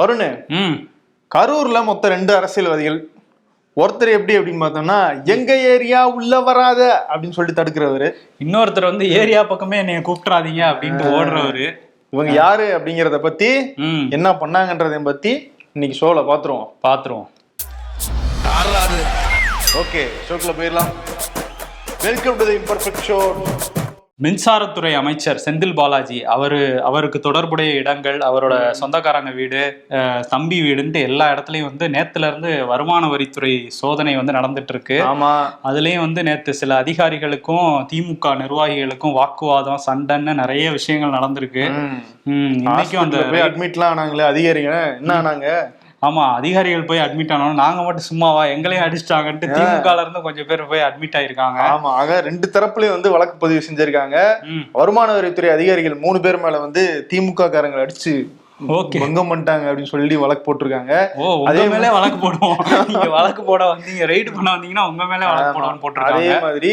வருணு ம். கரூர்ல மொத்தம் ரெண்டு அரசியல்வாதிகள். ஒருத்தர் எப்படி அப்படின்னு பார்த்தோம்னா எங்க ஏரியா உள்ள வராத அப்படின்னு சொல்லிட்டு தடுக்கிறவரு. இன்னொருத்தர் வந்து ஏரியா பக்கமே என்னைய கூப்பிட்றாதீங்க அப்படின்ட்டு ஓடுறவரு. இவங்க யாரு அப்படிங்கறத பத்தி என்ன பண்ணாங்கன்றதை பத்தி இன்னைக்கு ஷோல பாத்துருவோம். பாத்துருவோம். ஓகே ஷோக்குள்ள போயிடலாம். Welcome to the imperfect show மின்சாரத்துறை அமைச்சர் செந்தில் பாலாஜி அவரு அவருக்கு தொடர்புடைய இடங்கள் அவரோட சொந்தக்காரங்க வீடு தம்பி வீடுன்ட்டு எல்லா இடத்துலயும் வந்து நேத்துல இருந்து வருமான வரித்துறை சோதனை வந்து நடந்துட்டு இருக்கு ஆமா. அதுலயும் வந்து நேத்து சில அதிகாரிகளுக்கும் திமுக நிர்வாகிகளுக்கும் வாக்குவாதம் சண்டைன்னு நிறைய விஷயங்கள் நடந்திருக்கு. இன்னைக்கும் அந்த அட்மிட்லாம் ஆனாங்களே அதிகாரிங்க. என்ன ஆனாங்க? ஆமா அதிகாரிகள் போய் அட்மிட் ஆனோம் நாங்க மட்டும் சும்மாவா எங்களையும் அடிச்சிட்டாங்கன்ட்டு திமுகல இருந்து கொஞ்சம் பேர் போய் அட்மிட் ஆயிருக்காங்க. ஆமா ஆக ரெண்டு தரப்புலயும் வந்து வழக்கு பதிவு செஞ்சிருக்காங்க. வருமான வரித்துறை அதிகாரிகள் மூணு பேர் மேல வந்து திமுக காரங்களை அடிச்சு ஓகே. பங்கம் பண்ணிட்டாங்க அப்படின்னு சொல்லி வழக்கு போட்டிருக்காங்க. உங்க மேலே வழக்கு போடுவோம். நீங்க வழக்கு போட வந்தீங்க ரைடு பண்ண வந்தீங்கன்னா உங்க மேலே வழக்கு போடுவோம்னு அதே போட்டிருக்காங்க மாதிரி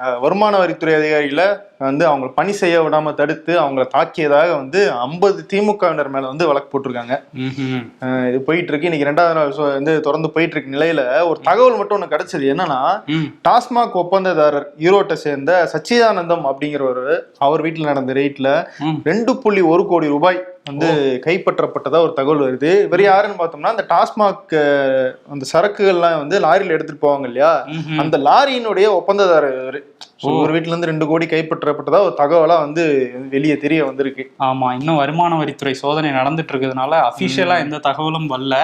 அஹ், வருமான வரித்துறை அதிகாரிகளை வந்து அவங்க பணி செய்ய விடாம தடுத்து அவங்கள தாக்கியதாக வந்து ஐம்பது திமுகவினர் மேல வந்து வழக்கு போட்டிருக்காங்க. இது போயிட்டு இருக்கு இன்னைக்கு ரெண்டாவது நாள் வந்து தொடர்ந்து போயிட்டு இருக்கு நிலையில ஒரு தகவல் மட்டும் ஒண்ணு கிடைச்சது. என்னன்னா. டாஸ்மாக் ஒப்பந்ததாரர் ஈரோட்டை சேர்ந்த சச்சிதானந்தம் அப்படிங்கிறவர் அவர் வீட்டுல நடந்த ரெய்ட்ல ம். ரெண்டு புள்ளி ஒரு கோடி ரூபாய் வந்து கைப்பற்றப்பட்டதா ஒரு தகவல் வருது. இவர் யாருன்னு பார்த்தோம்னா அந்த டாஸ்மாக் அந்த சரக்குகள்லாம் வந்து லாரியில எடுத்துட்டு போவாங்க இல்லையா. அந்த லாரியினுடைய ஒப்பந்ததாரர் ஒரு வீட்டுல இருந்து ரெண்டு கோடி கைப்பற்றப்பட்டதா ஒரு தகவலா வந்து வெளியே தெரிய வந்திருக்கு. ஆமா இன்னும் வருமான வரித்துறை சோதனை நடந்துட்டு இருக்கிறதுனால அபிஷியலா எந்த தகவலும் வரல.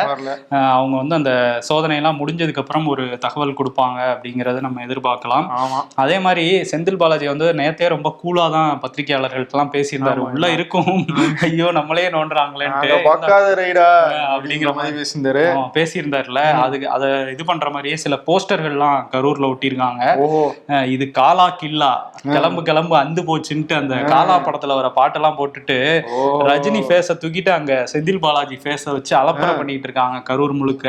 அவங்க வந்து அந்த சோதனை எல்லாம் முடிஞ்சதுக்கு அப்புறம் ஒரு தகவல் கொடுப்பாங்க அப்படிங்கறத நம்ம எதிர்பார்க்கலாம். ஆமா. அதே மாதிரி செந்தில் பாலாஜி வந்து நேத்தே ரொம்ப கூலா தான் பத்திரிகையாளர்கள்ட்ட எல்லாம் பேசியிருந்தாரு உள்ள இருக்கும். ஐயோ நம்மளே நோண்டுறாங்களேன்ட்டு. நாங்க பார்க்காத ரைடா அப்படிங்கிற மாதிரி பேசியிருந்தாரு. பேசியிருந்தாருல. அதுக்கு அதை இது பண்ற மாதிரியே சில போஸ்டர்கள்லாம் கரூர்ல ஒட்டியிருக்காங்க. இது காலா கில்லா. கிளம்பு கிளம்பு அந்து போச்சுன்ட்டு அந்த காலா படத்துல வர பாட்டெல்லாம் போட்டுட்டு. ரஜினி ஃபேஸ தூக்கிட்டு அங்க செந்தில் பாலாஜி ஃபேஸ வச்சு அலப்பறை பண்ணிட்டு இருக்காங்க கரூர் முழுக்க.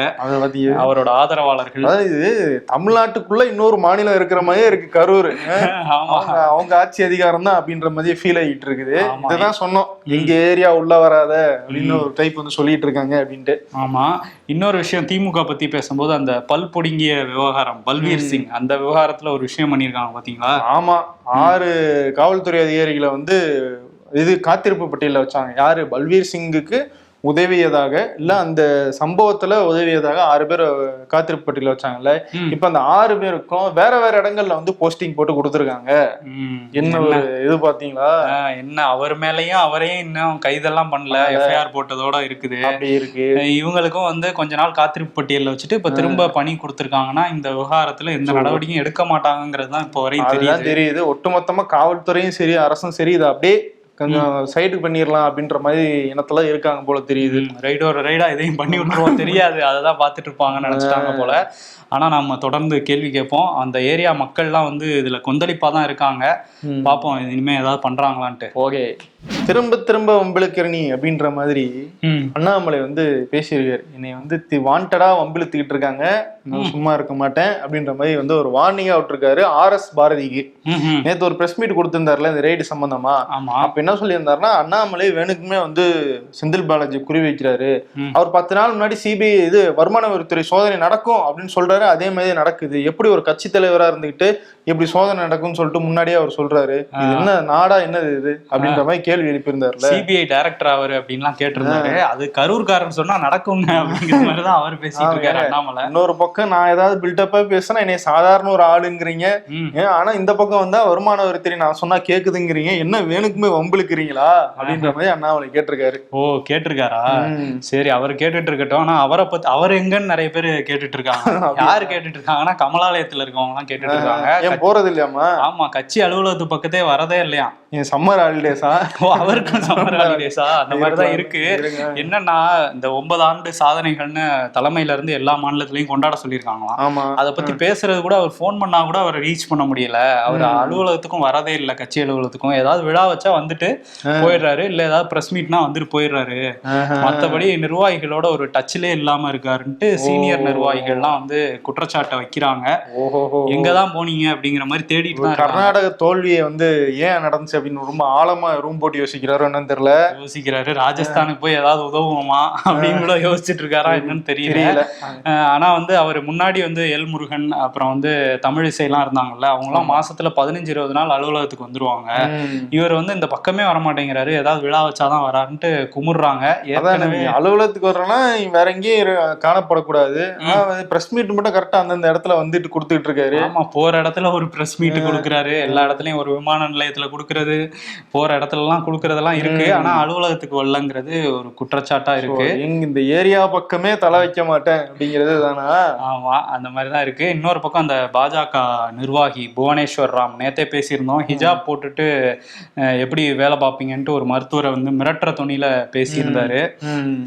அவரோட ஆதரவாளர்கள். இது தமிழ்நாட்டுக்குள்ள இன்னொரு மாநிலம் இருக்கிற மாதிரியே இருக்கு கரூர். அவங்க ஆட்சி அதிகாரம் தான் அப்படின்ற மாதிரி ஃபீல் ஆகிட்டு இருக்குது. இதுதான் சொன்னோம். எங்க ஏரியா உள்ள வராத அப்படின்னு ஒரு டைப் வந்து சொல்லிட்டு இருக்காங்க அப்படின்ட்டு. ஆமா. இன்னொரு விஷயம் திமுக பத்தி பேசும்போது அந்த பல் பொடுங்கிய விவகாரம் பல்வீர் சிங் அந்த விவகாரத்துல ஒரு விஷயம் பண்ணியிருக்காங்க பாத்தீங்களா? ஆமா ஆறு காவல்துறை அதிகாரிகளை வந்து இது காத்திருப்பு பட்டியலில் வச்சாங்க. யாரு? பல்வீர் சிங்குக்கு உதவியதாக இல்ல அந்த சம்பவத்துல உதவியதாக ஆறு பேர் காத்திருப்பு பட்டியலில் வச்சாங்கல்ல. இப்ப அந்த ஆறு பேருக்கும் வேற வேற இடங்கள்ல வந்து போஸ்டிங் போட்டு கொடுத்துருக்காங்க. என்ன ஒரு இது பாத்தீங்களா? என்ன? அவர் மேலயும் அவரையும் இன்னும் கைதெல்லாம் பண்ணல. எஃப்ஐஆர் போட்டதோட இருக்குது. அப்படி இருக்கு. இவங்களுக்கும் வந்து கொஞ்ச நாள் காத்திருப்பு பட்டியல்ல வச்சுட்டு இப்ப திரும்ப பணி கொடுத்திருக்காங்கன்னா இந்த விவகாரத்துல எந்த நடவடிக்கையும் எடுக்க மாட்டாங்கிறது தான் இப்போ வரையும் தெரியுது. ஒட்டுமொத்தமா காவல்துறையும் சரி அரசும் சரி. இது அப்படியே கொஞ்சம் சைடு பண்ணிடலாம் அப்படின்ற மாதிரி இனத்துல இருக்காங்க போல தெரியுது. ரைடு ஒரு ரைடா இதையும் பண்ணி விட்டுருவோம். தெரியாது. அதை தான் பார்த்துட்டு இருப்பாங்கன்னு நினைச்சிட்டாங்க போல. ஆனா நம்ம தொடர்ந்து கேள்வி கேட்போம். அந்த ஏரியா மக்கள்லாம் வந்து இதுல கொந்தளிப்பா தான் இருக்காங்க. பார்ப்போம் இனிமே ஏதாவது பண்றாங்களான்ட்டு. ஓகே. திரும்ப திரும்ப வம்பிழுக்கிறனி அப்படின்ற மாதிரி. அண்ணாமலை வந்து பேசியிருக்காரு. என்னை வந்து வாண்டடா வம்பிழுத்துக்கிட்டு இருக்காங்க. நான் சும்மா இருக்க மாட்டேன் அப்படின்ற மாதிரி வந்து ஒரு வார்னிங்கா விட்டுருக்காரு ஆர் எஸ் பாரதிக்கு. நேத்து ஒரு பிரஸ் மீட் கொடுத்திருந்தாருல இந்த ரெய்டு சம்பந்தமா. ஆமா. அப்ப என்ன சொல்லியிருந்தாருன்னா அண்ணாமலை வேணுக்குமே வந்து செந்தில் பாலாஜி குறி வைக்கிறாரு. அவர் பத்து நாள் முன்னாடி சிபிஐ இது வருமான வரித்துறை சோதனை நடக்கும் அப்படின்னு சொல்றாரு அதே மாதிரி நடக்குது எப்படி ஒரு கட்சி தலைவரா இருந்துகிட்டு இப்படி சோதனை நடக்கும்னு சொல்லிட்டு முன்னாடியே அவர் சொல்றாரு. இது என்ன நாடா என்னது இது? அப்படின்ற மாதிரி கேள்வி எழுப்பியிருந்தாருல. சிபிஐ டைரக்டர் அவரு அப்படின்லாம் கேட்டிருந்தாரு. அது கரூர்காரன் சொன்னா நடக்குங்க அப்படிங்கிற மாதிரி தான் அவர் பேசிட்டு இருக்காரு அண்ணாமலை. இன்னொரு பக்கம் நான் ஏதாவது பில்டப்பா பேசினா என்னை சாதாரண ஒரு ஆளுங்கிறீங்க. ஆனா இந்த பக்கம் வந்தா வருமான வரித்துறை நான் சொன்னா கேக்குதுங்கிறீங்க. என்ன வேணுக்குமே வம்பிழுக்கிறீங்களா? அப்படின்ற மாதிரி அண்ணாமலை கேட்டிருக்காரு. ஓ கேட்டிருக்காரா. சரி அவர் கேட்டுட்டு இருக்கட்டும் ஆனா அவரை பத்தி அவர் எங்கன்னு நிறைய பேர் கேட்டுட்டு இருக்காங்க யாரு கேட்டுட்டு இருக்காங்கன்னா கமலாலயத்துல இருக்கவங்க எல்லாம் கேட்டுட்டு இருக்காங்க ஏன் போறது இல்லையாமா ஆமா கட்சி அலுவலகத்து பக்கத்தே வரதே இல்லையா? என் சம்மர் ஹாலிடேஸா ஓ அவருக்கும் சம்மர் ஹாலிடேஸா அந்த மாதிரிதான் இருக்கு. என்னன்னா இந்த ஒன்பது ஆண்டு சாதனைகள்னு தலைமையில இருந்து எல்லா மாநிலத்திலயும் கொண்டாட சொல்லியிருக்காங்களாம். ஆமா. அதை பத்தி பேசுறது கூட அவர் ஃபோன் பண்ணா கூட அவர் ரீச் பண்ண முடியல. அவர் அலுவலகத்துக்கும் வரதே இல்லை கட்சி அலுவலகத்துக்கும். ஏதாவது விழா வச்சா வந்துட்டு போயிடுறாரு இல்ல ஏதாவது பிரஸ் மீட்னா வந்துட்டு போயிடுறாரு. மத்தபடி நிர்வாகிகளோட ஒரு டச்சிலே இல்லாம இருக்காருன்ட்டு சீனியர் நிர்வாகிகள்லாம் வந்து குற்றச்சாட்டை வைக்கிறாங்க. எங்கதான் போனீங்க அப்படிங்கிற மாதிரி தேடிட்டு. கர்நாடக தோல்வியை வந்து ஏன் நடந்துச்சு அப்படின்னு ரொம்ப ஆழமா ரூம் போட்டு யோசிக்கிறாரோ என்னன்னு தெரியல. யோசிக்கிறாரு. ராஜஸ்தானுக்கு போய் ஏதாவது உதவுவோமா அப்படின்னு கூட யோசிச்சுட்டு இருக்காரா என்னன்னு தெரியல. ஆனா வந்து அவர் முன்னாடி வந்து எல் முருகன் அப்புறம் வந்து தமிழிசைலாம் இருந்தாங்கல்ல அவங்கலாம் மாசத்துல பதினஞ்சு இருபது நாள் அலுவலகத்துக்கு வந்துருவாங்க. இவர் வந்து இந்த பக்கமே வர மாட்டேங்கிறாரு. ஏதாவது விழா வச்சாதான் வராருன்ட்டு குமுறுறாங்க. ஏற்கனவே அலுவலகத்துக்கு வர்றேன்னா நீ வேற எங்கேயும் காணப்படக்கூடாது. பிரஸ் மீட் மட்டும் கரெக்டா அந்தந்த இடத்துல வந்துட்டு கொடுத்துட்டு இருக்காரு. ஆமா போற இடத்துல ஒரு பிரஸ் மீட் கொடுக்குறாரு. எல்லா இடத்துலயும் ஒரு விமான நிலையத்துல கொடுக்கறது போற இடத்துல எல்லாம் கொடுக்கறதெல்லாம் இருக்கு. ஆனா அலுவலகத்துக்கு வரலங்கிறது ஒரு குற்றச்சாட்டா இருக்கு. இந்த ஏரியா பக்கமே தலை வைக்க மாட்டேன் அப்படிங்கிறது தானா? ஆமா அந்த மாதிரிதான் இருக்கு. இன்னொரு பக்கம் அந்த பாஜக நிர்வாகி புவனேஸ்வர் ராம் நேத்தே பேசியிருந்தோம். ஹிஜாப் போட்டுட்டு அஹ், எப்படி வேலை பார்ப்பீங்கன்ட்டு ஒரு மருத்துவரை வந்து மிரட்டுற துணியில பேசியிருந்தாரு.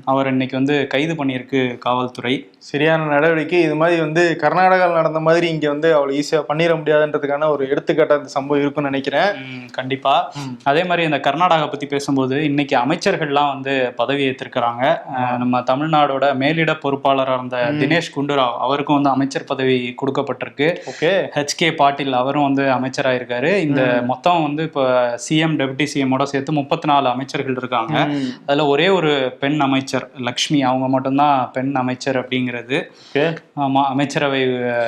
அவர் இன்னைக்கு வந்து கைது பண்ணியிருக்கு காவல்துறை. சரியான நடவடிக்கை. இது மாதிரி வந்து கர்நாடகாவில் நடந்த மாதிரி இங்க வந்து அவ்வளவு ஈஸியா பண்ணிட முடியாதுன்றதுக்கான ஒரு எடுத்துக்காட்டு அந்த சம்பவம் இருக்குன்னு நினைக்கிறேன். கண்டிப்பா. அதே மாதிரி இந்த கர்நாடகா பத்தி பேசும்போது இன்னைக்கு அமைச்சர்கள்லாம் வந்து பதவி ஏற்றிருக்கிறாங்க நம்ம தமிழ்நாடோட மேலிட பொறுப்பாளராக இருந்த தினேஷ் குண்டுராவ் அவருக்கும் வந்து அமைச்சர் பதவி கொடுக்கப்பட்டிருக்கு. ஓகே. ஹெச்கே பாட்டீல் அவரும் வந்து அமைச்சராயிருக்காரு. இந்த மொத்தம் வந்து இப்போ சிஎம் டெபுட்டி சிஎம்மோட சேர்த்து முப்பத்தி நாலு அமைச்சர்கள் இருக்காங்க. அதுல ஒரே ஒரு பெண் அமைச்சர் லக்ஷ்மி. அவங்க மட்டும்தான் பெண் அமைச்சர் அப்படிங்கிறது. ஓகே. ஆமா அமைச்சரவை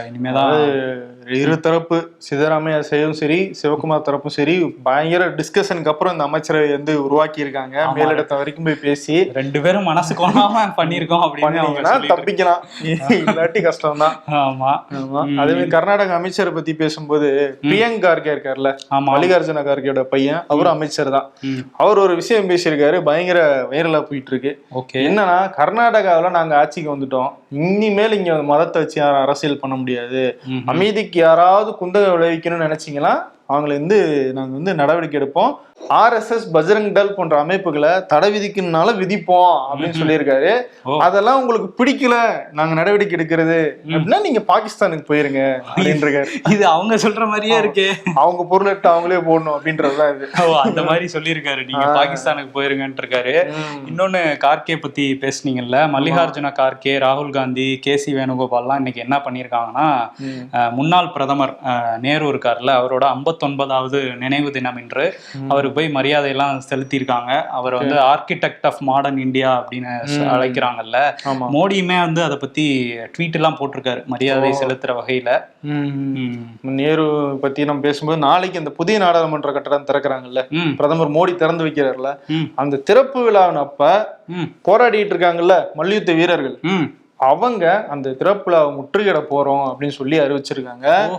இனிமேதான் இரு தரப்பு சித்தராமையா செய்யும் சரி சிவகுமார் தரப்பும் சரி பயங்கர டிஸ்கஷனுக்கு அப்புறம் இந்த அமைச்சரவை வந்து உருவாக்கி இருக்காங்க மேலிடத்த வரைக்கும் போய் பேசி ரெண்டு பேரும் மனசு கொள்ளாம பண்ணியிருக்கோம் அப்படின்னு தப்பிக்கலாம். இல்லாட்டி கஷ்டம் தான் ஆமா. அதே மாதிரி கர்நாடக அமைச்சரை பத்தி பேசும்போது பிரியங்க் கார்கே இருக்காருல்ல மல்லிகார்ஜுன கார்கேயோட பையன் அவரும் அமைச்சர் தான். அவர் ஒரு விஷயம் பேசியிருக்காரு பயங்கர வைரலா போயிட்டு இருக்கு. என்னன்னா கர்நாடகாவுல நாங்க ஆட்சிக்கு வந்துட்டோம். இனிமேல் இங்க மதத்தை வச்சு யாரும் அரசியல் பண்ண முடியாது. அமைதிக்கு யாராவது குந்தகை விளைவிக்கணும்னு நினைச்சீங்கன்னா அவங்களை வந்து நாங்க வந்து நடவடிக்கை எடுப்போம் ஆர்எஸ்எஸ் பஜ்ரங் தள் போன்ற அமைப்புகளை தடை விதிக்கணும்னால விதிப்போம் அப்படின்னு சொல்லியிருக்காரு. அதெல்லாம் உங்களுக்கு பிடிக்கல. நாங்க நடவடிக்கை எடுக்கிறது அப்படின்னா நீங்க பாகிஸ்தானுக்கு போயிருங்க அப்படின்றாரு. இது அவங்க சொல்ற மாதிரியே இருக்கே. அவங்க பொருள் எடுத்து அவங்களே போடணும் அப்படின்றதுதான் இது அந்த மாதிரி சொல்லியிருக்காரு. நீங்க பாகிஸ்தானுக்கு போயிருங்கன்ட்டு இருக்காரு இன்னொன்னு கார்கே பத்தி பேசுனீங்கல்ல மல்லிகார்ஜுன கார்கே ராகுல் காந்தி கே சி வேணுகோபால்லாம் இன்னைக்கு என்ன பண்ணியிருக்காங்கன்னா முன்னாள் பிரதமர் நேரு இருக்கார்ல அவரோட ஐம்பத்தொன்பதாவது நினைவு தினம் என்று அவருக்கு போய் மரியாதையெல்லாம் செலுத்தியிருக்காங்க. அவர் வந்து ஆர்கிடெக்ட் ஆஃப் மாடர்ன் இந்தியா அப்படின்னு அழைக்கிறாங்கல்ல. மோடியுமே வந்து அதை பத்தி ட்வீட் எல்லாம் போட்டிருக்காரு மரியாதை செலுத்துற வகையில. நேரு பத்தி நம்ம பேசும்போது நாளைக்கு அந்த புதிய நாடாளுமன்ற கட்டடம் திறக்கிறாங்கல்ல. பிரதமர் மோடி திறந்து வைக்கிறார்ல. அந்த திறப்பு விழாவின் அப்ப ம். போராடிட்டு இருக்காங்கல்ல மல்யுத்த வீரர்கள். அவங்க அந்த திறப்பு விழாவை முற்றுகையிட போறோம் அப்படின்னு சொல்லி அறிவிச்சிருக்காங்க.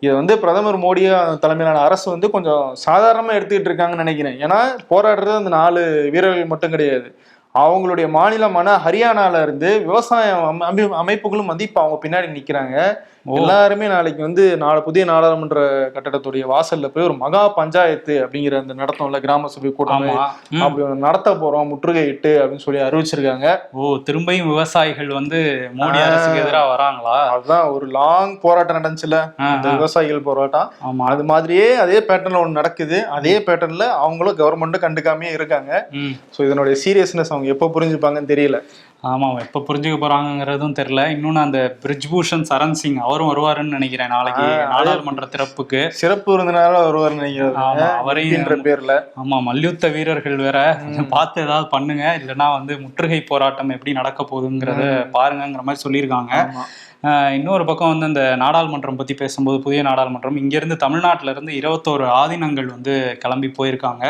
இதை வந்து பிரதமர் மோடி தலைமையிலான அரசு வந்து கொஞ்சம் சாதாரணமா எடுத்துக்கிட்டு இருக்காங்கன்னு நினைக்கிறேன். ஏன்னா போராடுறது அந்த நாலு வீரர்கள் மட்டும் கிடையாது. அவங்களுடைய மாநிலமான ஹரியானால இருந்து விவசாய அம- அமை- அமைப்புகளும் வந்து இப்ப அவங்க பின்னாடி நிக்கிறாங்க. எல்லாருமே நாளைக்கு வந்து நாலு புதிய நாடாளுமன்ற கட்டடத்துடைய வாசல்ல போய் ஒரு மகா பஞ்சாயத்து அப்படிங்கிற அந்த நடத்தம்ல கிராம சபை கூட்டம். அப்படி ஒண்ணு நடத்த போறோம் முற்றுகையிட்டு அப்படின்னு சொல்லி அறிவிச்சிருக்காங்க. ஓ திரும்பியும் விவசாயிகள் வந்து மோடி அரசுக்கு எதிராக வராங்களா? அதுதான் ஒரு லாங் போராட்டம் நடந்துச்சுல. அந்த விவசாயிகள் போராட்டம். ஆமா. அது மாதிரியே அதே பேட்டர்ன்ல ஒண்ணு நடக்குது. அதே பேட்டர்ன்ல அவங்களும் கவர்மெண்ட்டும் கண்டுக்காமே இருக்காங்க. சோ இதனுடைய சீரியஸ்னஸ் அவங்க எப்போ புரிஞ்சுப்பாங்கன்னு தெரியல. ஆமா எப்ப புரிஞ்சுக்க போறாங்கங்கிறதும் தெரியல. இன்னொன்னு அந்த பிரிஜ்பூஷன் சரண் சிங் அவரும் வருவாருன்னு நினைக்கிறேன் நாளைக்கு நாடாளுமன்ற திறப்புக்கு. சிறப்பு விருந்தினராக வருவார் ஆமா, நினைக்கிறது அவரையும் பேர்ல. ஆமா மல்யுத்த வீரர்கள் வேற. பார்த்து ஏதாவது பண்ணுங்க. இல்லைன்னா வந்து முற்றுகை போராட்டம் எப்படி நடக்க போகுதுங்கிறத பாருங்கங்கிற மாதிரி சொல்லியிருக்காங்க. இன்னொரு பக்கம் வந்து இந்த நாடாளுமன்றம் பத்தி பேசும்போது புதிய நாடாளுமன்றம். இங்க இருந்து தமிழ்நாட்டுல இருந்து இருபத்தோரு ஆதீனங்கள் வந்து கிளம்பி போயிருக்காங்க.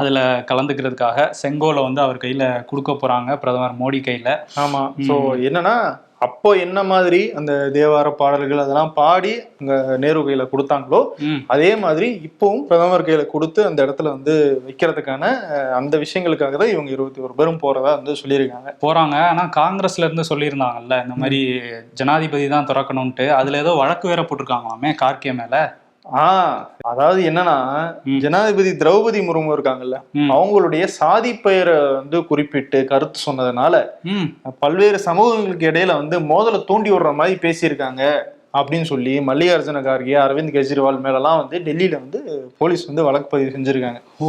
அதுல கலந்துக்கிறதுக்காக செங்கோலை வந்து அவர் கையில கொடுக்க போறாங்க பிரதமர் மோடி கையில. ஆமா. சோ என்னன்னா அப்போ என்ன மாதிரி அந்த தேவார பாடல்கள் அதெல்லாம் பாடி அங்க நேரு கையில கொடுத்தாங்களோ அதே மாதிரி இப்பவும் பிரதமர் கையில கொடுத்து அந்த இடத்துல வந்து வைக்கிறதுக்கான அந்த விஷயங்களுக்காக தான் இவங்க இருபத்தி ஒரு பேரும் போறதா வந்து சொல்லியிருக்காங்க. போறாங்க. ஆனா காங்கிரஸ்ல இருந்து சொல்லியிருந்தாங்கல்ல இந்த மாதிரி ஜனாதிபதி தான் திறக்கணும்ட்டு அதுல ஏதோ வழக்கு வேற போட்டிருக்காங்களாமே கார்கே மேல? ஆஹ் அதாவது என்னன்னா. ஜனாதிபதி திரௌபதி முர்மு இருக்காங்கல்ல. அவங்களுடைய சாதி பெயரை வந்து குறிப்பிட்டு கருத்து சொன்னதுனால பல்வேறு சமூகங்களுக்கு இடையில வந்து மோதலை தூண்டி விடுற மாதிரி பேசியிருக்காங்க அப்படின்னு சொல்லி மல்லிகார்ஜுன கார்கே அரவிந்த் கெஜ்ரிவால் மேலலாம் வந்து டெல்லியில வந்து போலீஸ் வந்து வழக்கு பதிவு செஞ்சிருக்காங்க. ஓ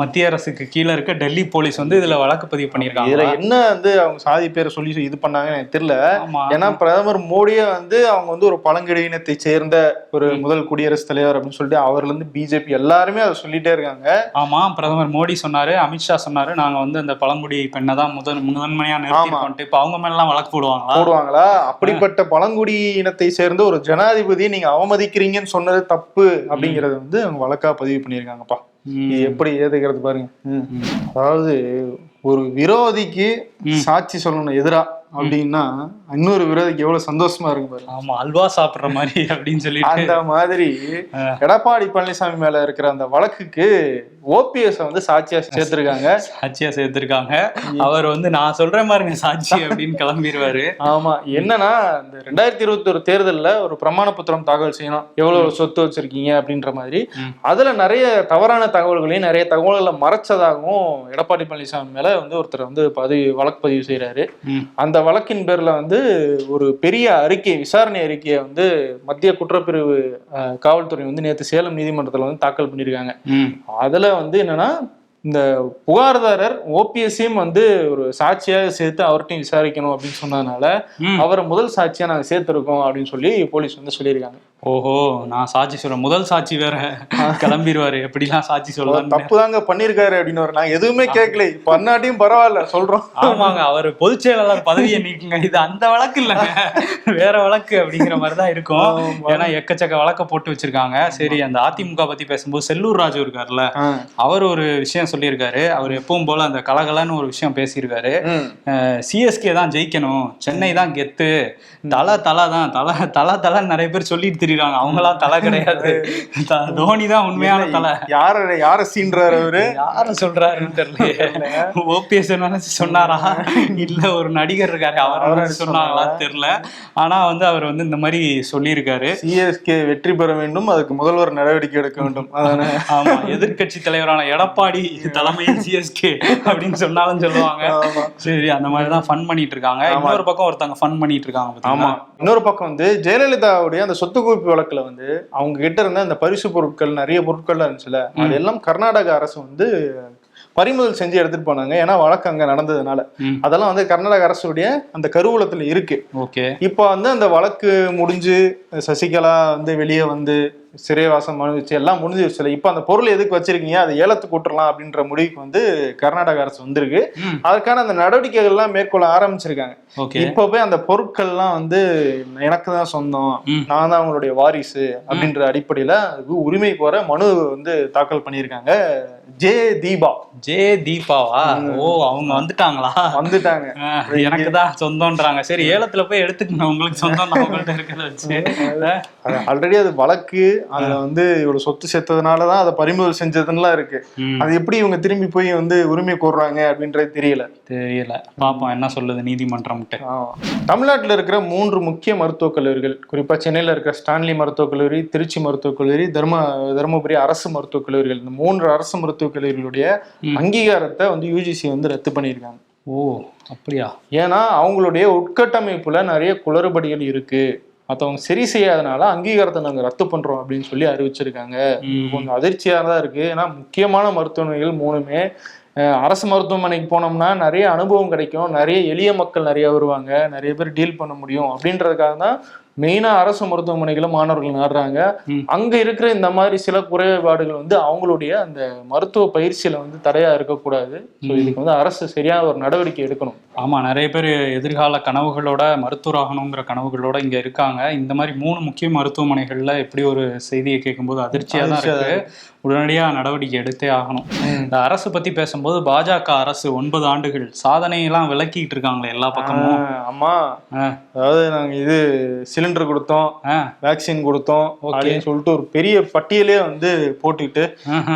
மத்திய அரசுக்கு கீழே இருக்க டெல்லி போலீஸ் வந்து இதுல வழக்கு பதிவு இதுல பண்ணியிருக்காங்க என்ன வந்து அவங்க சாதி பேரை சொல்லி இது பண்ணாங்கன்னு எனக்கு தெரியல. ஏன்னா பிரதமர் மோடியே வந்து அவங்க வந்து ஒரு பழங்குடியினத்தை சேர்ந்த ஒரு முதல் குடியரசுத் தலைவர் அப்படின்னு சொல்லிட்டு அவர்ல இருந்து பிஜேபி எல்லாருமே அதை சொல்லிட்டே இருக்காங்க. ஆமா பிரதமர் மோடி சொன்னாரு அமித்ஷா சொன்னாரு நாங்க வந்து அந்த பழங்குடி பெண்ணை தான் முதன் முதன்மையா நிறுத்திருக்கோம்ட்டு இப்ப அவங்க மேல எல்லாம் வழக்கு போடுவாங்களா? போடுவாங்களா? அப்படிப்பட்ட பழங்குடி இனத்தை சேர்ந்த ஒரு ஜனாதிபதியை நீங்க அவமதிக்கிறீங்கன்னு சொன்னது தப்பு அப்படிங்கறது வந்து அவங்க வழக்கா பதிவு பண்ணியிருக்காங்கப்பா. இது எப்படி ஏத்துக்கிறது பாருங்க. அதாவது ஒரு விரோதிக்கு சாட்சி சொல்லணும் எதிரா. அப்படின்னா இன்னொரு விரோதிக்கு எவ்வளவு சந்தோஷமா இருக்கு பாருங்க ஆமா அல்வா சாப்பிடுற மாதிரி அப்படின்னு சொல்லிட்டு. அந்த மாதிரி எடப்பாடி பழனிசாமி மேல இருக்கிற அந்த வழக்குக்கு ஓபிஎஸ் வந்து சாட்சியா சேர்த்திருக்காங்க. சாட்சியா சேர்த்திருக்காங்க. அவர் வந்து நான் சொல்றேன் பாருங்க சாட்சி அப்படின்னு கிளம்பிடுவாரு ஆமா என்னன்னா இந்த ரெண்டாயிரத்தி இருபத்தி ஒரு தேர்தல்ல ஒரு பிரமாண பத்திரம் தாக்கல் செய்யணும். எவ்வளவு சொத்து வச்சிருக்கீங்க அப்படின்ற மாதிரி. அதுல நிறைய தவறான தகவல்களையும் நிறைய தகவல்களை மறைச்சதாகவும் எடப்பாடி பழனிசாமி மேல வந்து ஒருத்தர் வந்து பதிவு வழக்கு பதிவு செய்யறாரு. அந்த வழக்கின் பேர்ல வந்து ஒரு பெரிய அறிக்கை விசாரணை அறிக்கையை வந்து மத்திய குற்றப்பிரிவு காவல்துறை வந்து நேற்று சேலம் நீதிமன்றத்துல வந்து தாக்கல் பண்ணியிருக்காங்க. அதுல வந்து என்னன்னா இந்த புகார்தாரர் ஓபிஎஸ்ஸையும் வந்து ஒரு சாட்சியாக சேர்த்து அவர்கிட்டையும் விசாரிக்கணும் அப்படின்னு சொன்னதுனால. அவரை முதல் சாட்சியா நாங்க சேர்த்திருக்கோம் அப்படின்னு சொல்லி போலீஸ் வந்து சொல்லியிருக்காங்க ஓஹோ நான் சாட்சி சொல்றேன் முதல் சாட்சி வேற. கிளம்பிடுவாரு எப்படிலாம் சாட்சி சொல்லலாம் தப்பு தாங்க பண்ணிருக்காரு அப்படின்னு நாங்க எதுவுமே கேட்கல. பண்ணாட்டியும் பரவாயில்ல சொல்றோம். ஆமாங்க அவர் பொதுச் செயலாளர் பதவியை நீக்குங்க. இது அந்த வழக்கு இல்லைங்க. வேற வழக்கு அப்படிங்கிற மாதிரி தான் இருக்கும். ஏன்னா எக்கச்சக்க வழக்க போட்டு வச்சிருக்காங்க. சரி அந்த அதிமுக பத்தி பேசும்போது செல்லூர் ராஜு இருக்காருல்ல. அவர் ஒரு விஷயம் சொல்லியிருக்காரு. அவர் எப்பவும் போல அந்த கலகலன்னு ஒரு விஷயம் பேசியிருக்காரு. சிஎஸ்கே தான் ஜெயிக்கணும். சென்னை தான் கெத்து. தலை தலை தான் தலை தலை தலைன்னு நிறைய பேர் சொல்லிட்டு திரியுறாங்க அவங்களாம் தலை கிடையாது. தோனி தான் உண்மையான தலை. யார யார சீன்றாரு அவரு? யார சொல்றாருன்னு தெரியல ஓபிஎஸ் நினைச்சு சொன்னாரா? இல்ல ஒரு நடிகர் இருக்காரு. அவர் சொன்னாங்களா? தெரியல. ஆனா வந்து அவர் வந்து இந்த மாதிரி சொல்லியிருக்காரு. சிஎஸ்கே வெற்றி பெற வேண்டும். அதுக்கு முதல்வர் நடவடிக்கை எடுக்க வேண்டும். ஆமா எதிர்க்கட்சி தலைவரான எடப்பாடி தலைமையில் சிஎஸ்கே அப்படின்னு சொன்னாலும் சொல்லுவாங்க. சரி அந்த மாதிரி தான் ஃபன் பண்ணிட்டு இருக்காங்க. இன்னொரு பக்கம் ஒருத்தவங்க ஃபன் பண்ணிட்டு இருக்காங்க ஆமா? இன்னொரு பக்கம் வந்து ஜெயலலிதாவுடைய அந்த சொத்து குவிப்பு வழக்குல வந்து அவங்க கிட்ட இருந்த அந்த பரிசு பொருட்கள் நிறைய பொருட்கள் இருந்துச்சுல அதெல்லாம் கர்நாடக அரசு வந்து பறிமுதல் செஞ்சு எடுத்துட்டு போனாங்க. ஏன்னா வழக்கு அங்க நடந்ததுனால. அதெல்லாம் வந்து கர்நாடக அரசுடைய அந்த கருவூலத்துல இருக்கு. ஓகே. இப்போ வந்து அந்த வழக்கு முடிஞ்சு சசிகலா வந்து வெளியே வந்து சிறைவாசம் அனுபவிச்சு எல்லாம் முடிஞ்சிருச்சுல இப்போ அந்த பொருள் எதுக்கு வச்சிருக்கீங்க? அதை ஏலத்துக்கு விட்டுறலாம் அப்படின்ற முடிவுக்கு வந்து கர்நாடக அரசு வந்திருக்கு. ம். அதற்கான அந்த நடவடிக்கைகள் எல்லாம் மேற்கொள்ள ஆரம்பிச்சிருக்காங்க. இப்போ போய் அந்த பொருட்கள்லாம் வந்து எனக்கு தான் சொந்தம். நான் தான் அவங்களுடைய வாரிசு அப்படின்ற அடிப்படையில உரிமை கோர மனு வந்து தாக்கல் பண்ணியிருக்காங்க. ஜே தீபா. ஜே தீபாவா? ஓ அவங்க வந்துட்டாங்களா? வந்துட்டாங்க. எனக்கு தான் சொந்தம்ன்றாங்க. சரி ஏலத்துல போய் எடுத்துக்கங்க. உங்களுக்கு சொந்தம் தான் உங்கள்ட்ட இருக்கிறத வச்சு. ஆல்ரெடி அது வழக்கு. அதுல வந்து இவ்வளவு சொத்து சேர்த்ததுனாலதான் அதை பறிமுதல் செஞ்சதுலாம் இருக்கு. அது எப்படி இவங்க திரும்பி போய் வந்து உரிமை கோர்றாங்க அப்படின்றது தெரியல. தெரியல. பாப்போம் என்ன சொல்லுது நீதிமன்றம்ட்டு. ஆமா. தமிழ்நாட்டுல இருக்கிற மூன்று முக்கிய மருத்துவக் கல்லூரிகள் குறிப்பா சென்னையில இருக்கிற ஸ்டான்லி மருத்துவக் கல்லூரி திருச்சி மருத்துவக் கல்லூரி தர்ம தருமபுரி அரசு மருத்துவக் கல்லூரிகள். இந்த மூன்று அரசு மருத்துவக் கல்லூரிகளுடைய. அங்கீகாரத்தை வந்து யூஜிசி வந்து ரத்து பண்ணியிருக்காங்க. ஓ அப்படியா? ஏன்னா அவங்களுடைய உட்கட்டமைப்புல நிறைய குளறுபடிகள் இருக்கு. மற்றவங்க சரி செய்யாதனால அங்கீகாரத்தை நாங்க ரத்து பண்றோம் அப்படின்னு சொல்லி அறிவிச்சிருக்காங்க. கொஞ்சம் அதிர்ச்சியாக தான் இருக்கு. ஏன்னா முக்கியமான மருத்துவமனைகள் மூணுமே அரசு மருத்துவமனைக்கு போனோம்னா நிறைய அனுபவம் கிடைக்கும். நிறைய எளிய மக்கள் நிறைய வருவாங்க. நிறைய பேர் டீல் பண்ண முடியும். அப்படின்றதுக்காக தான் மெயினா அரசு மருத்துவமனைகளை மாணவர்கள் நாடுறாங்க. அங்க இருக்கிற இந்த மாதிரி சில குறைபாடுகள் வந்து அவங்களுடைய அந்த மருத்துவ பயிற்சியில வந்து தடையா இருக்கக்கூடாது. ஸோ இதுக்கு வந்து அரசு சரியான ஒரு நடவடிக்கை எடுக்கணும். ஆமா நிறைய பேர் எதிர்கால கனவுகளோட மருத்துவர் ஆகணுங்கிற கனவுகளோட இங்க இருக்காங்க. இந்த மாதிரி மூணு முக்கிய மருத்துவமனைகள்ல எப்படி ஒரு செய்தியை கேட்கும்போது அதிர்ச்சியா தான் அதிர்ச்சியா இருக்கு. உடனடியா நடவடிக்கை எடுத்தே ஆகணும். இந்த அரசு பத்தி பேசும்போது பாஜக அரசு ஒன்பது ஆண்டுகள் சாதனையெல்லாம் விளக்கிட்டு இருக்காங்களே எல்லா பக்கமும். ஆஹ், ஆமா. ஆ, அதாவது நாங்க இது சிலிண்டர் கொடுத்தோம் வேக்சின் கொடுத்தோம். அப்படின்னு சொல்லிட்டு ஒரு பெரிய பட்டியலே வந்து போட்டுக்கிட்டு.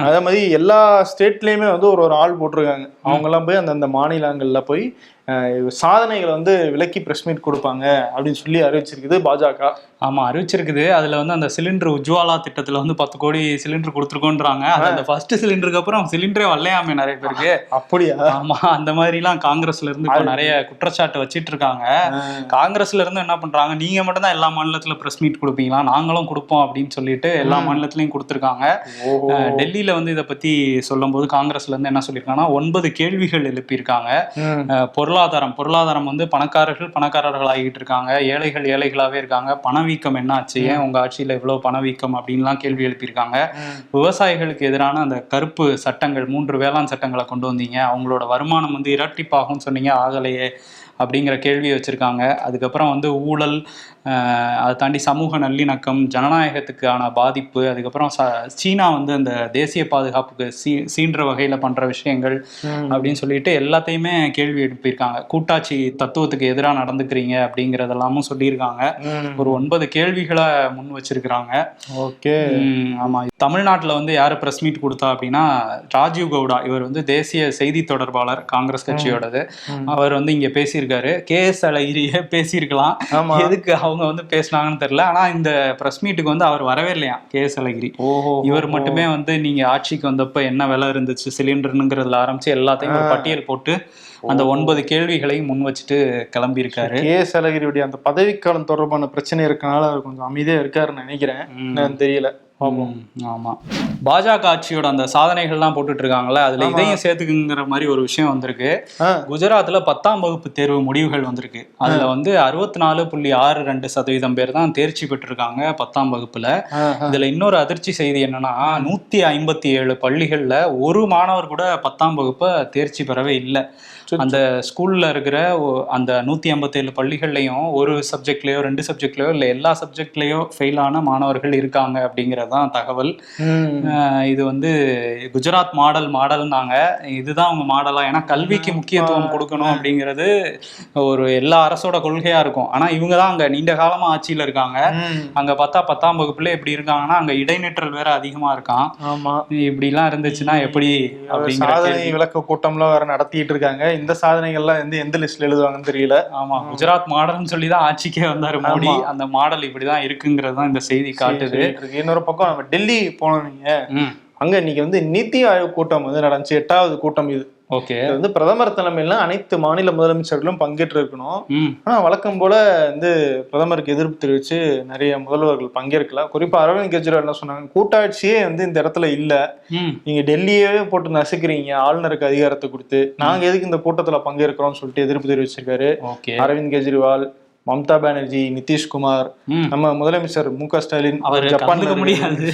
அதே மாதிரி எல்லா ஸ்டேட்லயுமே வந்து ஒரு ஒரு ஆள் போட்டிருக்காங்க. அவங்க எல்லாம் போய் அந்தந்த மாநிலங்கள்ல போய் சாதனைகளை வந்து விலக்கி பிரஸ் மீட் கொடுப்பாங்க அப்படின்னு சொல்லி அறிவிச்சிருக்குது பாஜக. ஆமா அறிவிச்சிருக்குது. அதுல வந்து அந்த சிலிண்டர் உஜ்வாலா திட்டத்துல வந்து பத்து கோடி சிலிண்டர் கொடுத்துருக்கோன்றாங்க. அது அந்த ஃபர்ஸ்ட் சிலிண்டருக்கு அப்புறம் சிலிண்டரே வரலையாமே நிறைய பேருக்கு. அப்படியா? ஆமா அந்த மாதிரி எல்லாம் காங்கிரஸ்ல இருந்து இப்ப நிறைய குற்றச்சாட்டு வச்சிட்டு இருக்காங்க. காங்கிரஸ்ல இருந்து என்ன பண்றாங்க நீங்க மட்டும் தான் எல்லா மாநிலத்துல பிரஸ் மீட் கொடுப்பீங்களா? நாங்களும் கொடுப்போம் அப்படின்னு சொல்லிட்டு எல்லா மாநிலத்திலயும் கொடுத்துருக்காங்க. டெல்லியில வந்து இதை பத்தி சொல்லும்போது காங்கிரஸ்ல இருந்து என்ன சொல்லியிருக்காங்கன்னா ஒன்பது கேள்விகள் எழுப்பியிருக்காங்க. பொருளாதாரம். பொருளாதாரம் வந்து பணக்காரர்கள் பணக்காரர்கள் ஆகிட்டு இருக்காங்க. ஏழைகள் ஏழைகளாவே இருக்காங்க. பணவீக்கம் என்னாச்சு? ஏன் உங்க ஆட்சியில இவ்வளவு பணவீக்கம் அப்படின்லாம் கேள்வி எழுப்பியிருக்காங்க. விவசாயிகளுக்கு எதிரான அந்த கருப்பு சட்டங்கள் மூன்று வேளாண் சட்டங்களை கொண்டு வந்தீங்க. அவங்களோட வருமானம் வந்து இரட்டிப்பாகும்னு சொன்னீங்க ஆகலையே அப்படிங்கிற கேள்வியை வச்சிருக்காங்க. அதுக்கப்புறம் வந்து ஊழல் அதை தாண்டி சமூக நல்லிணக்கம் ஜனநாயகத்துக்கான பாதிப்பு அதுக்கப்புறம் சீனா வந்து அந்த தேசிய பாதுகாப்புக்கு சீ சீன்ற வகையில் பண்ணுற விஷயங்கள். அப்படின்னு சொல்லிட்டு எல்லாத்தையுமே கேள்வி எழுப்பியிருக்காங்க. கூட்டாட்சி தத்துவத்துக்கு எதிராக நடந்துக்கிறீங்க அப்படிங்கிறதெல்லாமும் சொல்லியிருக்காங்க. ஒரு ஒன்பது கேள்விகளை முன் வச்சிருக்கிறாங்க. ஓகே. ம், ஆமா. தமிழ்நாட்டுல வந்து யாரு பிரஸ் மீட் கொடுத்தா அப்படின்னா ராஜீவ் கவுடா. இவர் வந்து தேசிய செய்தி தொடர்பாளர் காங்கிரஸ் கட்சியோடது. அவர் வந்து இங்க பேசியிருக்காரு. கே எஸ் அழகிரியே பேசியிருக்கலாம். எதுக்கு அவங்க வந்து பேசினாங்கன்னு தெரியல. ஆனா இந்த பிரஸ் மீட்டுக்கு வந்து அவர் வரவே இல்லையா? கே எஸ் அழகிரி. ஓஹோ இவர் மட்டுமே வந்து நீங்க ஆட்சிக்கு வந்தப்ப என்ன விலை இருந்துச்சு? சிலிண்டர்னுங்கிறதுல ஆரம்பிச்சு எல்லாத்தையும் ஒரு பட்டியல் போட்டு அந்த ஒன்பது கேள்விகளையும் முன் வச்சுட்டு கிளம்பியிருக்காரு. கே எஸ் அழகிரியுடைய அந்த பதவிக்காலம் தொடர்பான பிரச்சனை இருக்கனால அவர் கொஞ்சம் அமைதியா இருக்காருன்னு நினைக்கிறேன். தெரியல. ம், ஆமா. பாஜக ஆட்சியோட அந்த சாதனைகள்லாம் போட்டுட்டு இருக்காங்கல்ல அதுல இதையும் சேர்த்துக்குங்கிற மாதிரி ஒரு விஷயம் வந்திருக்கு. குஜராத்ல பத்தாம் வகுப்பு தேர்வு முடிவுகள் வந்திருக்கு. அதுல வந்து அறுபத்தி நாலு புள்ளி ஆறு ரெண்டு சதவீதம் பேர் தான் தேர்ச்சி பெற்றிருக்காங்க பத்தாம் வகுப்புல. இதுல இன்னொரு அதிர்ச்சி செய்தி என்னன்னா நூத்தி ஐம்பத்தி ஏழு பள்ளிகள்ல ஒரு மாணவர் கூட பத்தாம் வகுப்பை தேர்ச்சி பெறவே இல்லை. அந்த ஸ்கூல்ல இருக்கிற அந்த நூத்தி ஐம்பத்தேழு பள்ளிகள்லயும் ஒரு சப்ஜெக்ட்லயோ ரெண்டு சப்ஜெக்ட்லயோ இல்ல எல்லா சப்ஜெக்ட்லயோ ஃபெயில் ஆன மாணவர்கள் இருக்காங்க அப்படிங்கறதுதான் தகவல். ம். அஹ் இது வந்து குஜராத் மாடல் மாடல்னாங்க. இதுதான் அவங்க மாடலா. ஏன்னா கல்விக்கு முக்கியத்துவம் கொடுக்கணும் அப்படிங்கிறது ஒரு எல்லா அரசோட கொள்கையா இருக்கும். ஆனா இவங்க தான் அங்க நீண்ட காலமா ஆட்சியில இருக்காங்க. அங்க பார்த்தா பத்தாம் வகுப்புல எப்படி இருக்காங்கன்னா அங்க இடைநிற்றல் வேற அதிகமா இருக்கான். ஆமா. இப்படி எல்லாம் இருந்துச்சுன்னா எப்படி? அப்படிங்கிற. விளக்க கூட்டம்லாம் வேற நடத்திட்டு இருக்காங்க. இந்த சாதனைகள்லாம் வந்து எந்த லிஸ்ட்ல எழுதுவாங்கன்னு தெரியல. ஆமா குஜராத் மாடல்னு சொல்லி தான் ஆட்சிக்கே வந்தாரு மோடி. அந்த மாடல் இப்படிதான் இருக்குங்கிறது தான் இந்த செய்தி காட்டுது. இன்னொரு பக்கம் நம்ம டெல்லி போனோம் நீங்க. அங்க இன்னைக்கு வந்து நித்தி ஆயோக் கூட்டம் வந்து நடந்துச்சு. எட்டாவது கூட்டம் இது. ஓகே. இது வந்து பிரதமர் தலைமையில அனைத்து மாநில முதலமைச்சர்களும் பங்கேற்று இருக்கணும் ஆனா வழக்கம் போல வந்து பிரதமருக்கு எதிர்ப்பு தெரிவிச்சு நிறைய முதல்வர்கள் பங்கேற்கல குறிப்பா அரவிந்த் கெஜ்ரிவால் என்ன சொன்னாங்க? கூட்டாட்சியே வந்து இந்த இடத்துல இல்ல. நீங்க டெல்லியே போட்டு நசுக்கிறீங்க. ஆளுநருக்கு அதிகாரத்தை கொடுத்து. நாங்க எதுக்கு இந்த கூட்டத்துல பங்கேற்கிறோம்னு சொல்லிட்டு எதிர்ப்பு தெரிவிச்சிருக்காரு. ஓகே. அரவிந்த் கெஜ்ரிவால் மம்தா பானர்ஜி நிதிஷ்குமார் நம்ம முதலமைச்சர் மு க ஸ்டாலின் அவர் இருக்காரு. முடியாது.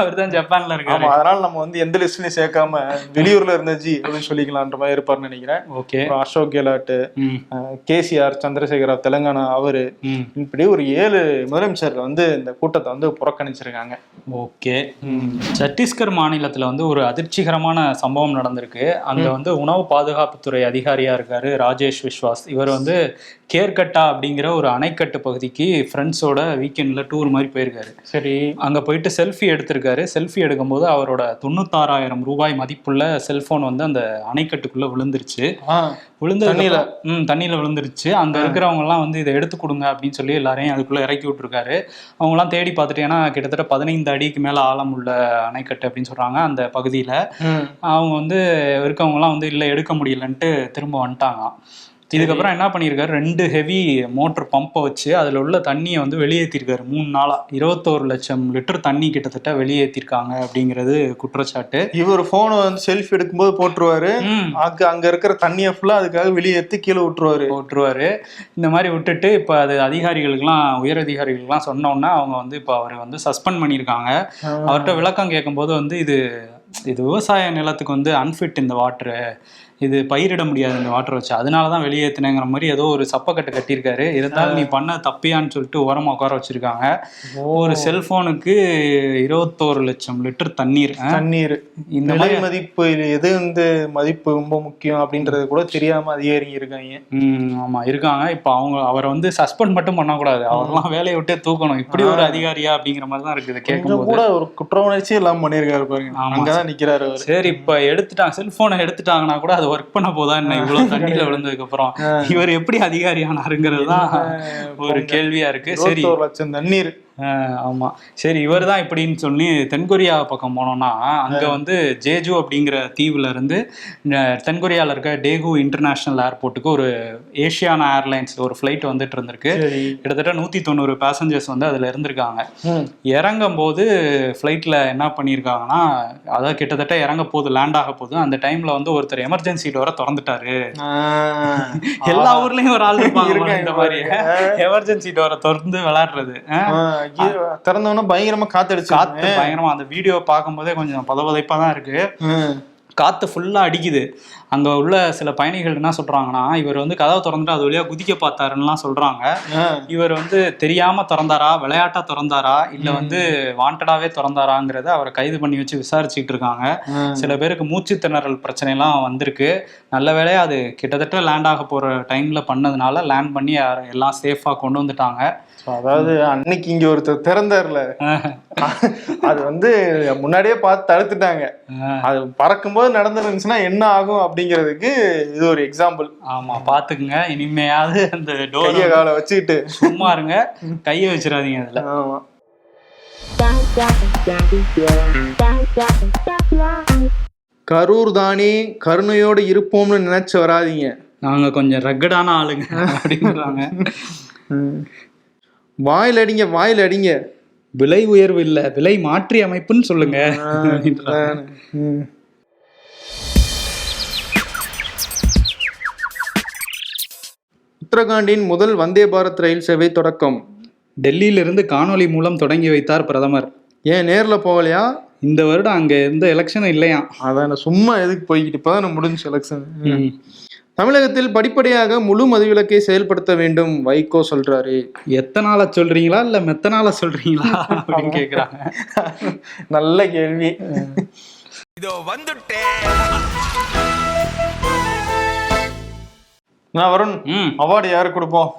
அவர் தான் ஜப்பான்ல இருக்காரு. அதனால நம்ம வந்து எந்த லிஸ்ட்லயும் சேர்க்காம வெளியூர்ல இருந்துச்சு அப்படின்னு சொல்லிக்கலான்ற மாதிரி இருப்பாருன்னு நினைக்கிறேன். ஓகே. அசோக் கெலாட் கேசிஆர் சந்திரசேகர தெலுங்கானா அவரு இப்படி ஒரு ஏழு முதலமைச்சர் வந்து இந்த கூட்டத்தை வந்து புறக்கணிச்சிருக்காங்க. ஓகே. சத்தீஸ்கர் மாநிலத்துல வந்து ஒரு அதிர்ச்சிகரமான சம்பவம் நடந்திருக்கு. அங்க வந்து உணவு பாதுகாப்புத்துறை அதிகாரியா இருக்காரு ராஜேஷ் விஸ்வாஸ். இவர் வந்து கேர்கட்டா அப்படிங்கிற ஒரு அணைக்கட்டு பகுதிக்கு ஃப்ரெண்ட்ஸோட வீக்கெண்ட்ல டூர் மாதிரி போயிருக்காரு. சரி. அங்க போயிட்டு செல்ஃபி எடுத்திருக்காரு. செல்ஃபி எடுக்கும்போது அவரோட தொண்ணூத்தாறாயிரம் ரூபாய் மதிப்புள்ள செல்போன் வந்து அந்த அணைக்கட்டுக்குள்ள விழுந்துருச்சு. விழுந்ததுக்கு தண்ணியில? ம் தண்ணியில விழுந்துருச்சு. அங்க இருக்கிறவங்க எல்லாம் வந்து இதை எடுத்து கொடுங்க அப்படின்னு சொல்லி எல்லாரையும் அதுக்குள்ள இறக்கி விட்டுருக்காரு. அவங்க எல்லாம் தேடி பார்த்துட்டு ஏன்னா கிட்டத்தட்ட பதினைந்து அடிக்கு மேல ஆழம் உள்ள அணைக்கட்டு அப்படின்னு சொல்றாங்க அந்த பகுதியில. அவங்க வந்து இருக்கவங்க எல்லாம் வந்து இல்ல எடுக்க முடியலன்ட்டு திரும்ப வந்துட்டாங்க இதுக்கப்புறம் என்ன பண்ணியிருக்காரு? ரெண்டு ஹெவி மோட்டர் பம்பை வச்சு அதுல உள்ள தண்ணியை வந்து வெளியேற்றிருக்காரு மூணு நாளா. இருபத்தோரு லட்சம் லிட்டர் தண்ணி கிட்டத்தட்ட வெளியேற்றிருக்காங்க அப்படிங்கிறது குற்றச்சாட்டு. இவர் போனை வந்து செல்ஃபி எடுக்கும்போது போட்டுருவாரு. அங்க அங்க இருக்கிற தண்ணியை ஃபுல்லா அதுக்காக வெளியேத்தி கீழே விட்டுருவாரு. போட்டுருவாரு. இந்த மாதிரி விட்டுட்டு இப்போ அது அதிகாரிகளுக்கெல்லாம் உயர் அதிகாரிகளுக்கெல்லாம் சொன்னோன்னா அவங்க வந்து இப்போ அவரை வந்து சஸ்பெண்ட் பண்ணியிருக்காங்க. அவர்கிட்ட விளக்கம் கேட்கும்போது வந்து இது இது விவசாய நிலத்துக்கு வந்து அன்ஃபிட் இந்த வாட்டரு இது பயிரிட முடியாது இந்த வாட்டர் வச்சு அதனால தான் வெளியேற்றினங்கிற மாதிரி ஏதோ ஒரு சப்பக்கட்டு கட்டியிருக்காரு. இருந்தாலும் நீ பண்ண தப்பியான்னு சொல்லிட்டு ஓரமா உட்கார வச்சிருக்காங்க. ஒரு செல்போனுக்கு இருபத்தோரு லட்சம் லிட்டர் தண்ணீர்? தண்ணீர். இந்த மாதிரி மதிப்பு எது வந்து மதிப்பு ரொம்ப முக்கியம் அப்படின்றது கூட தெரியாம அதிகாரிங்க இருக்காங்க ம் ஆமா. இருக்காங்க. இப்போ அவங்க அவரை வந்து சஸ்பெண்ட் மட்டும் பண்ணக்கூடாது. அவரெல்லாம் வேலையை விட்டே தூக்கணும். இப்படி ஒரு அதிகாரியா அப்படிங்கிற மாதிரி தான் இருக்குது. கேட்கும்போது. கூட ஒரு குற்ற உணர்ச்சி எல்லாம் பண்ணியிருக்காரு பாருங்க. ஆமா. அங்கதான் நிக்கிறாரு சரி இப்ப எடுத்துட்டாங்க. செல்போனை எடுத்துட்டாங்கன்னா கூட அதை ஒர்க் பண்ண போதா என்ன? இவ்வளவு தண்ணியில விழுந்ததுக்கு அப்புறம் இவர் எப்படி அதிகாரி ஆனாருங்கிறது தான் ஒரு கேள்வியா இருக்கு. சரி. லட்சம் தண்ணீர். ஆஹ் ஆமா. சரி இவர் தான் இப்படின்னு சொல்லி தென்கொரியா பக்கம் போனோம்னா அங்க வந்து ஜேஜு அப்படிங்கிற தீவுல இருந்து அஹ் தென்கொரியால இருக்க டேகு இன்டர்நேஷனல் ஏர்போர்ட்டுக்கு ஒரு ஏஷியானா ஏர்லைன்ஸ்ல ஒரு ஃப்ளைட் வந்துட்டு இருந்திருக்கு. கிட்டத்தட்ட நூத்தி தொண்ணூறு பேசஞ்சர்ஸ் வந்து அதுல இருந்திருக்காங்க. இறங்கும் போது ஃப்ளைட்ல என்ன பண்ணியிருக்காங்கன்னா அதாவது கிட்டத்தட்ட இறங்க போகுது லேண்ட் ஆக போகுது அந்த டைம்ல வந்து ஒருத்தர் எமர்ஜென்சி டோரை திறந்துட்டாரு. எல்லா ஊர்லயும் ஒரு ஆள் இருப்பாங்க இந்த மாதிரி. எமர்ஜென்சி டோரை திறந்து விளையாடுறது. திறந்தவொடனே பயங்கரமா காத்தடிச்சு காத்து பயங்கரமா அந்த வீடியோ பார்க்கும்போதே கொஞ்சம் பதபதைப்பா தான் இருக்கு. காத்து ஃபுல்லா அடிக்குது. அங்க உள்ள சில பயணிகள் என்ன சொல்றாங்கன்னா இவர் வந்து கதவை திறந்துட்டு அது வழியா குதிக்க பார்த்தாருன்னுலாம் சொல்றாங்க. ஆஹ். இவர் வந்து தெரியாம திறந்தாரா விளையாட்டா திறந்தாரா இல்ல வந்து வாண்டடாவே திறந்தாராங்கிறத அவரை கைது பண்ணி வச்சு விசாரிச்சுக்கிட்டு இருக்காங்க. சில பேருக்கு மூச்சு திணறல் பிரச்சனை எல்லாம் வந்திருக்கு. நல்ல வேளையா அது கிட்டத்தட்ட லேண்ட் ஆக போற டைம்ல பண்ணதுனால லேண்ட் பண்ணி எல்லாம் சேஃபா கொண்டு வந்துட்டாங்க. அதாவது அன்னைக்கு இங்க ஒருத்தர் திறந்தார்ல. அது வந்து முன்னாடியே பார்த்து தடுத்துட்டாங்க. அது பறக்கும்போது நடந்துருந்துச்சுன்னா என்ன ஆகும் அப்படிங்கிறதுக்கு இது ஒரு எக்ஸாம்பிள் ஆமா பாத்துக்குங்க. இனிமையாவது அந்த டோர் காலை வச்சுக்கிட்டு. சும்மா இருங்க. கையை வச்சிடாதீங்க அதுல ஆமா. கரூர் தானே கருணையோடு இருப்போம்னு நினைச்சு வராதீங்க. நாங்க கொஞ்சம் ரக்கடான ஆளுங்க அப்படின்றாங்க. வாயில் அடிங்க வாயில் அடிங்க. விலை உயர்வு இல்ல விலை மாற்றி அமைப்புன்னு சொல்லுங்க உத்தரகாண்டின் முதல் வந்தே பாரத் ரயில் சேவை தொடக்கம். டெல்லியிலிருந்து காணொளி மூலம் தொடங்கி வைத்தார் பிரதமர். ஏன் நேர்ல போகலையா? இந்த வருடம் அங்க எந்த எலெக்ஷனும் இல்லையா? அதான் சும்மா எதுக்கு போய்கிட்டு இப்பதான் முடிஞ்சு எலெக்ஷன் தமிழகத்தில் படிப்படியாக முழு மதுவிலக்கை செயல்படுத்த வேண்டும் வைகோ சொல்றாரு. எத்தனால சொல்றீங்களா இல்ல மெத்தனால சொல்றீங்களா அப்படின்னு கேக்குறாங்க. நல்ல கேள்வி. இதோ வந்துட்டேன். நான் வருண்? அவார்டு யாருக்கு கொடுப்போம்?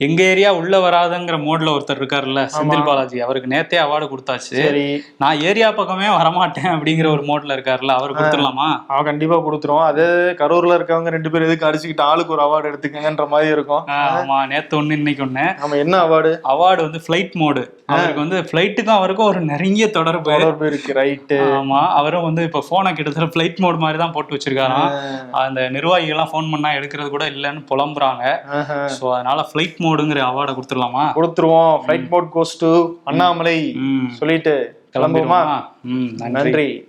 எங்க ஏரியா உள்ள வராதுங்கிற மோட்ல ஒருத்தர் இருக்காருல்ல செந்தில் பாலாஜி அவருக்கு நேத்தே அவார்டு கொடுத்தாச்சு. சரி. நான் ஏரியா பக்கமே வரமாட்டேன் அப்படிங்கிற ஒரு மோட்ல இருக்காருல்ல அவர் கொடுத்துடலாமா? அவன் கண்டிப்பா கொடுத்துருவோம். அது கரூர்ல இருக்கவங்க ரெண்டு பேரும் எதுக்கு அடிச்சுக்கிட்டு ஆளுக்கு ஒரு அவார்டு எடுத்துக்கங்கன்ற மாதிரி இருக்கும். ஆமா. நேத்து ஒண்ணு இன்னைக்கு ஒண்ணு. நம்ம என்ன அவார்டு அவார்டு வந்து ஃபிளைட் மோடு அவருக்கு வந்து ஃபிளைட்டுக்கும் அவருக்கும் ஒரு நெருங்கிய தொடர்பு. தொடர்பு இருக்கு ரைட்டு ஆமா. அவரும் வந்து இப்ப போனை கிட்டத்தட்ட ஃபிளைட் மோட் மாதிரி தான் போட்டு வச்சிருக்காராம். அந்த நிர்வாகிகள் எல்லாம் ஃபோன் பண்ணா எடுக்கிறது கூட இல்லைன்னு புலம்புறாங்க. சோ அதனால ஃபிளைட் மோடுங்கிற அவார்டை கொடுத்துடலாமா? கொடுத்துருவோம். Flight mode goes to Annamalai சொல்லிட்டு கிளம்புவோமா? கிளம்பிடுவோமா ம் நன்றி. நன்றி.